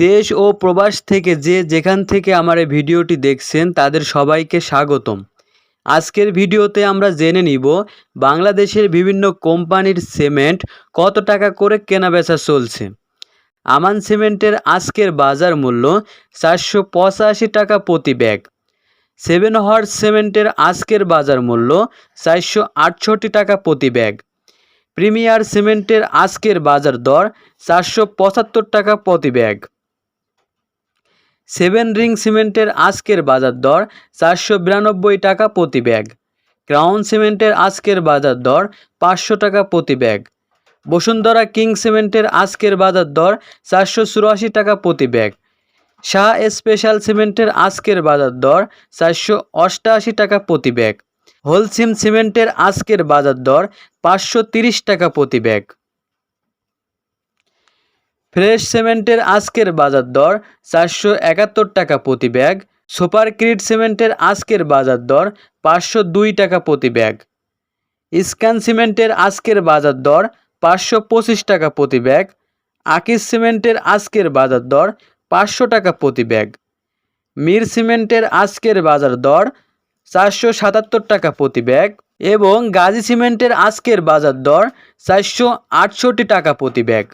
দেশ ও প্রবাস থেকে যে যেখান থেকে আমার এই ভিডিওটি দেখছেন, তাদের সবাইকে স্বাগতম। আজকের ভিডিওতে আমরা জেনে নিব বাংলাদেশের বিভিন্ন কোম্পানির সিমেন্ট কত টাকা করে কেনাবেচা চলছে। আমান সিমেন্টের আজকের বাজার মূল্য চারশো পঁচাশি টাকা প্রতি ব্যাগ। সেভেন হর্স সিমেন্টের আজকের বাজার মূল্য চারশো আটষট্টি টাকা প্রতি ব্যাগ। প্রিমিয়ার সিমেন্টের আজকের বাজার দর চারশো পঁচাত্তর টাকা প্রতি ব্যাগ। সেভেন রিং সিমেন্টের আজকের বাজার দর চারশো বিরানব্বই টাকা প্রতি ব্যাগ। ক্রাউন সিমেন্টের আজকের বাজার দর পাঁচশো টাকা প্রতি ব্যাগ। বসুন্ধরা কিং সিমেন্টের আজকের বাজার দর চারশো চুরাশি টাকা প্রতি ব্যাগ। শাহ স্পেশাল সিমেন্টের আজকের বাজার দর চারশো অষ্টআশি টাকা প্রতি ব্যাগ। হোলসিম সিমেন্টের আজকের বাজার দর পাঁচশো তিরিশ টাকা প্রতি ব্যাগ। ফ্রেশ সিমেন্টের আজকের বাজার দর চারশো একাত্তর টাকা প্রতি ব্যাগ, সুপার ক্রিট সিমেন্টের আজকের বাজার দর পাঁচশো দুই টাকা প্রতি ব্যাগ। স্ক্যান সিমেন্টের আজকের বাজার দর পাঁচশো পঁচিশ টাকা প্রতি ব্যাগ, আকিস সিমেন্টের আজকের বাজার দর পাঁচশো টাকা প্রতি ব্যাগ। মির সিমেন্টের আজকের বাজার দর চারশো সাতাত্তর টাকা প্রতি ব্যাগ এবং গাজী সিমেন্টের আজকের বাজার দর চারশো আটষট্টি টাকা প্রতি ব্যাগ।